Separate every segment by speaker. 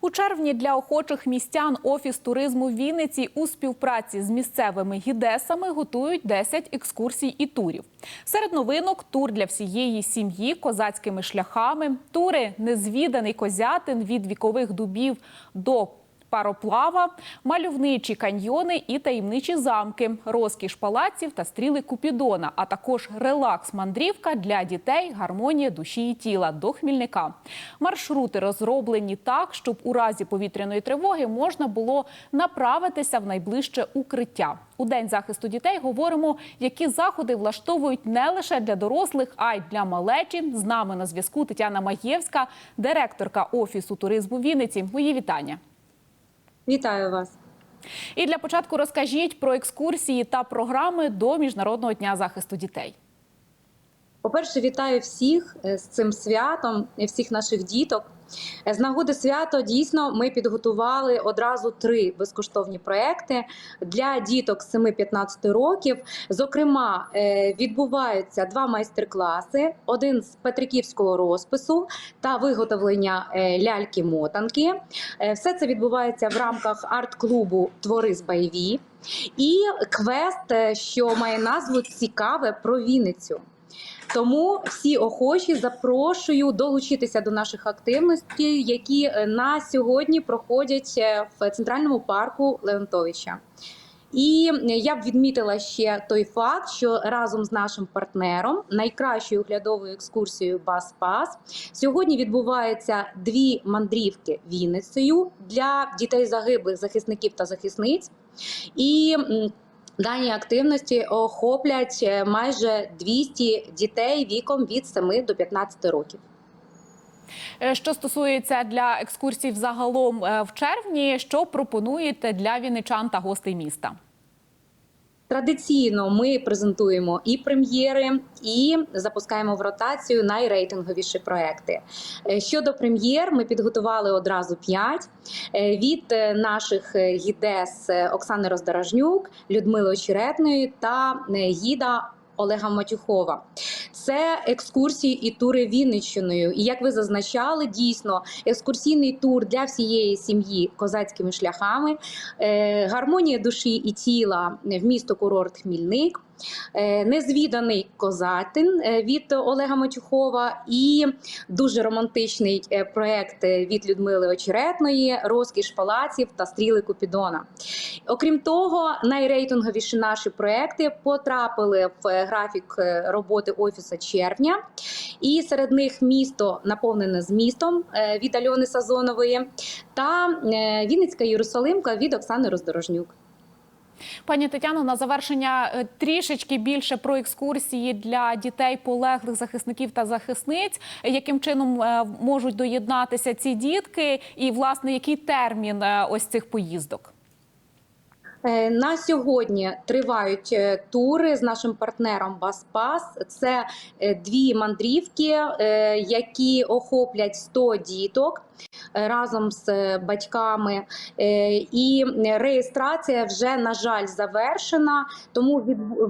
Speaker 1: У червні для охочих містян офіс туризму Вінниці у співпраці з місцевими гідесами готують 10 екскурсій і турів. Серед новинок тур для всієї сім'ї козацькими шляхами, тури незвіданий козятин від вікових дубів до пароплава, мальовничі каньйони і таємничі замки, розкіш палаців та стріли Купідона, а також релакс-мандрівка для дітей, гармонія душі і тіла до Хмільника. Маршрути розроблені так, щоб у разі повітряної тривоги можна було направитися в найближче укриття. У день захисту дітей говоримо, які заходи влаштовують не лише для дорослих, а й для малечі. З нами на зв'язку Тетяна Маєвська, директорка офісу туризму Вінниці. Мої вітання.
Speaker 2: Вітаю вас.
Speaker 1: І для початку розкажіть про екскурсії та програми до Міжнародного дня захисту дітей.
Speaker 2: По-перше, вітаю всіх е, з цим святом, і всіх наших діток. З нагоди свято дійсно ми підготували одразу три безкоштовні проекти для діток 7-15 років. Зокрема, е, відбуваються два майстер-класи: один з петриківського розпису та виготовлення е, ляльки-мотанки. Е, Все це відбувається в рамках арт-клубу Твори з Байві і квест, що має назву Цікаве про Вінницю. Тому всі охочі запрошую долучитися до наших активностей, які е, на сьогодні проходять е, в центральному парку Леонтовича. І я б відмітила ще той факт, що разом з нашим партнером, найкращою оглядовою екскурсією Бас Пас, сьогодні відбуваються дві мандрівки Вінницею для дітей загиблих захисників та захисниць. І Дані активності охоплять е, майже 200 дітей віком від 7 до 15 років.
Speaker 1: Е, Що стосується для екскурсій взагалом е, в червні, що пропонуєте для віничан та гостей міста?
Speaker 2: Традиційно ми презентуємо і прем'єри, і запускаємо в ротацію найрейтинговіші проекти. Е, Щодо прем'єр, ми підготували одразу п'ять Е, від е, наших гідес Оксани Роздорожнюк, Людмили Очеретної та гіда. Олега Матюхова це екскурсії і тури Вінниччиною. І як ви зазначали, дійсно екскурсійний тур для всієї сім'ї козацькими шляхами, е, гармонія душі і тіла в місто курорт Хмільник. Е, Незвіданий козатин е, від Олега Матюхова і дуже романтичний е, проект від Людмили Очеретної, розкіш палаців та стріли Купідона. Окрім того, найрейтинговіші наші проекти потрапили в графік роботи офісу червня, і серед них місто наповнене змістом від Альони Сазонової та Вінницька Єрусалимка від Оксани Роздорожнюк.
Speaker 1: Пані Тетяно, на завершення е, трішечки більше про екскурсії для дітей полеглих захисників та захисниць. Яким чином е, можуть доєднатися ці дітки, і власне який термін е, ось цих поїздок?
Speaker 2: На сьогодні тривають тури з нашим партнером Баспас. Це дві мандрівки, які охоплять 100 діток разом з е, батьками. Е, І реєстрація вже на жаль завершена. Тому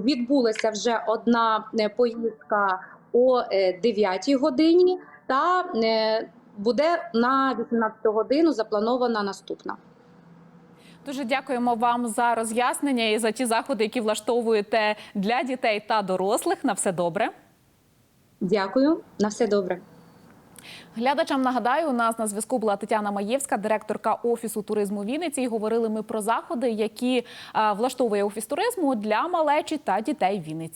Speaker 2: відбулася вже одна е, поїздка о 9 годині, та буде на 18 годину запланована наступна.
Speaker 1: Дуже дякуємо вам за роз'яснення і за ті заходи, які влаштовуєте для дітей та дорослих. На все добре.
Speaker 2: Дякую, на все добре.
Speaker 1: Глядачам нагадаю, у нас на зв'язку була Тетяна Маєвська, директорка офісу туризму Вінниці. І говорили ми про заходи, які е, влаштовує офіс туризму для малечі та дітей Вінниці.